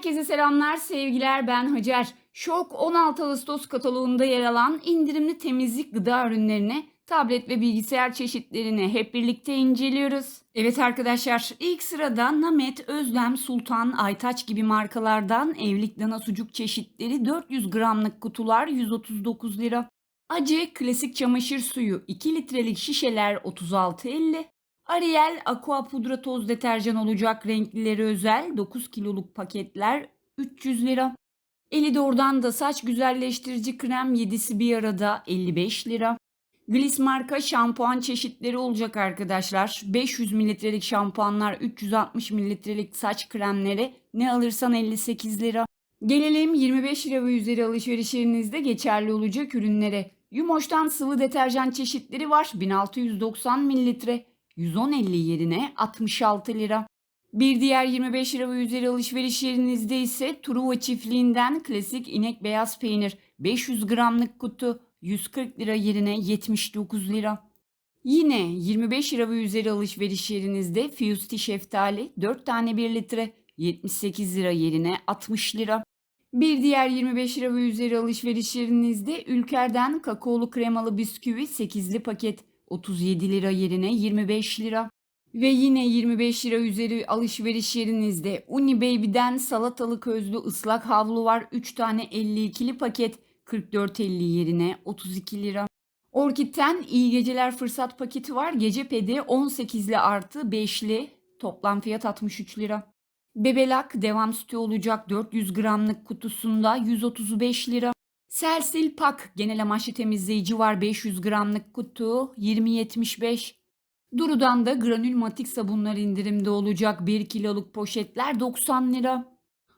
Herkese selamlar, sevgiler. Ben Hacer. Şok 16 Ağustos kataloğunda yer alan indirimli temizlik gıda ürünlerini, tablet ve bilgisayar çeşitlerini hep birlikte inceliyoruz. Evet arkadaşlar, ilk sırada Namet, Özlem, Sultan, Aytaç gibi markalardan evlilik dana sucuk çeşitleri 400 gramlık kutular 139 lira. Acı klasik çamaşır suyu 2 litrelik şişeler 36.50. Ariel Aqua pudra toz deterjan olacak renklileri özel 9 kiloluk paketler 300 lira. Elidor'dan da saç güzelleştirici krem 7'si bir arada 55 lira. Gliss marka şampuan çeşitleri olacak arkadaşlar. 500 mililitrelik şampuanlar, 360 mililitrelik saç kremleri ne alırsan 58 lira. Gelelim 25 lira ve üzeri alışverişlerinizde geçerli olacak ürünlere. Yumoş'tan sıvı deterjan çeşitleri var. 1690 mililitre. 110.50 yerine 66 lira. Bir diğer 25 lira ve üzeri alışveriş yerinizde ise Truva çiftliğinden klasik inek beyaz peynir 500 gramlık kutu 140 lira yerine 79 lira. Yine 25 lira ve üzeri alışveriş yerinizde Fusti şeftali 4 tane 1 litre 78 lira yerine 60 lira. Bir diğer 25 lira ve üzeri alışveriş yerinizde Ülker'den kakaolu kremalı bisküvi 8'li paket 37 lira yerine 25 lira. Ve yine 25 lira üzeri alışveriş yerinizde Uni Baby'den salatalık özlü ıslak havlu var. 3 tane 52'li paket 44.50 yerine 32 lira. Orkid'den iyi geceler fırsat paketi var. Gece pedi 18'li artı 5'li toplam fiyat 63 lira. Bebelak devam sütü olacak 400 gramlık kutusunda 135 lira. Selsil Pak genel amaçlı temizleyici var 500 gramlık kutu 20.75. Duru'dan da granül matik sabunlar indirimde olacak 1 kiloluk poşetler 90 lira.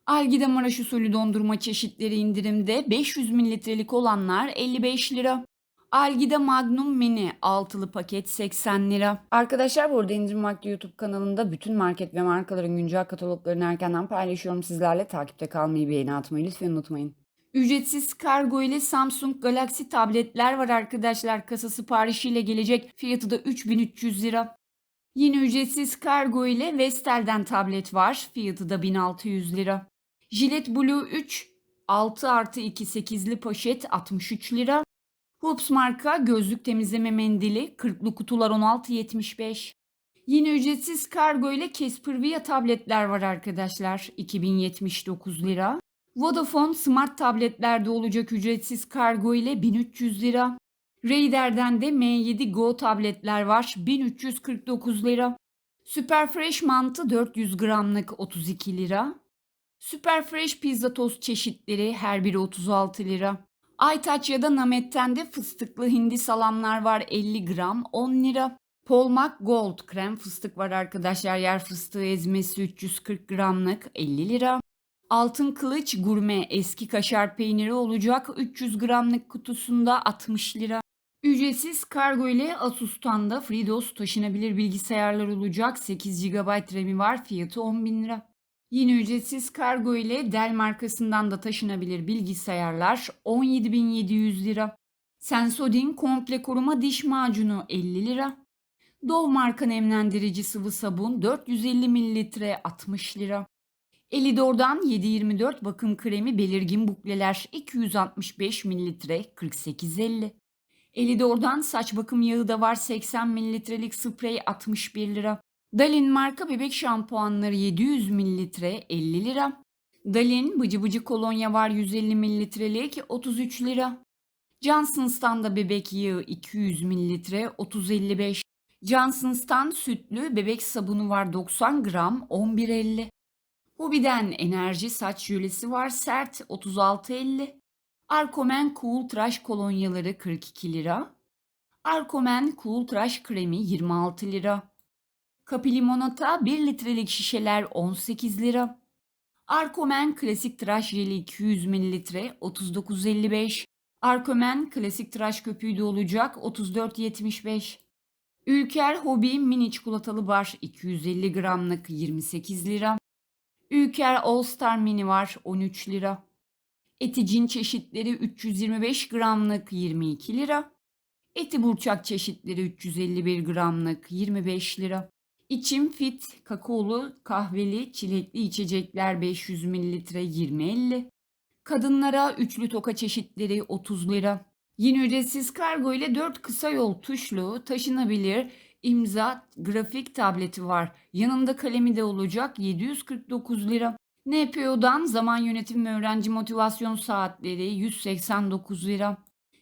Algida Maraş usulü dondurma çeşitleri indirimde 500 mililitrelik olanlar 55 lira. Algida Magnum Mini altılı paket 80 lira. Arkadaşlar bu arada İndirim Vakti YouTube kanalında bütün market ve markaların güncel kataloglarını erkenden paylaşıyorum sizlerle. Takipte kalmayı, beğeni atmayı lütfen unutmayın. Ücretsiz kargo ile Samsung Galaxy tabletler var arkadaşlar. Kasa siparişiyle gelecek. Fiyatı da 3300 lira. Yine ücretsiz kargo ile Vestel'den tablet var. Fiyatı da 1600 lira. Gillette Blue 3 6 artı 2 8'li poşet 63 lira. Hoops marka gözlük temizleme mendili 40'lı kutular 16.75. Yine ücretsiz kargo ile Casper tabletler var arkadaşlar. 2079 lira. Vodafone smart tabletlerde olacak ücretsiz kargo ile 1300 lira. Raider'den de M7 Go tabletler var 1349 lira. Superfresh mantı 400 gramlık 32 lira. Superfresh pizza tost çeşitleri her biri 36 lira. Aytaç ya da Namet'ten de fıstıklı hindi salamlar var 50 gram 10 lira. Polmak Gold krem fıstık var arkadaşlar yer fıstığı ezmesi 340 gramlık 50 lira. Altın Kılıç Gurme eski kaşar peyniri olacak 300 gramlık kutusunda 60 lira. Ücretsiz kargo ile Asus'tan da FreeDOS taşınabilir bilgisayarlar olacak 8 GB RAM'i var fiyatı 10 bin lira. Yine ücretsiz kargo ile Dell markasından da taşınabilir bilgisayarlar 17.700 lira. Sensodyne komple koruma diş macunu 50 lira. Dove marka nemlendirici sıvı sabun 450 mililitre 60 lira. Elidor'dan 724 bakım kremi belirgin bukleler 265 mililitre 48.50. Elidor'dan saç bakım yağı da var 80 mililitrelik sprey 61 lira. Dalin marka bebek şampuanları 700 mililitre 50 lira. Dalin bıcı bıcı kolonya var 150 mililitrelik 33 lira. Johnson's'tan da bebek yağı 200 mililitre 30.55. Johnson's'tan sütlü bebek sabunu var 90 gram 11.50. Hobiden enerji saç jölesi var sert 36.50. Arkomen Cool Tıraş kolonyaları 42 lira. Arkomen Cool Tıraş kremi 26 lira. Kapi limonata 1 litrelik şişeler 18 lira. Arkomen klasik tıraş jeli 200 mililitre 39.55. Arkomen klasik tıraş köpüğü de olacak 34.75. Ülker Hobi mini çikolatalı bar 250 gramlık 28 lira. Ülker All Star Mini var 13 lira. Eticin çeşitleri 325 gramlık 22 lira. Eti burçak çeşitleri 351 gramlık 25 lira. İçim Fit kakaolu, kahveli, çilekli içecekler 500 mililitre 20.50. Kadınlara üçlü toka çeşitleri 30 lira. Yine ücretsiz kargo ile 4 kısa yol tuşlu, taşınabilir, imza, grafik tableti var. Yanında kalemi de olacak 749 lira. NPO'dan zaman yönetimi ve öğrenci motivasyon saatleri 189 lira.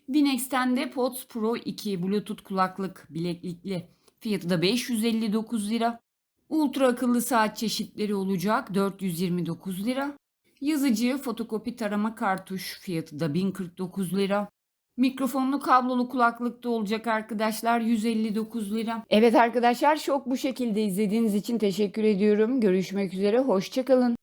Binex'ten de Pods Pro 2 Bluetooth kulaklık bileklikli. Fiyatı da 559 lira. Ultra akıllı saat çeşitleri olacak 429 lira. Yazıcı fotokopi tarama kartuş fiyatı da 1049 lira. Mikrofonlu kablolu kulaklık da olacak arkadaşlar 159 lira. Evet arkadaşlar şok bu şekilde izlediğiniz için teşekkür ediyorum. Görüşmek üzere hoşçakalın.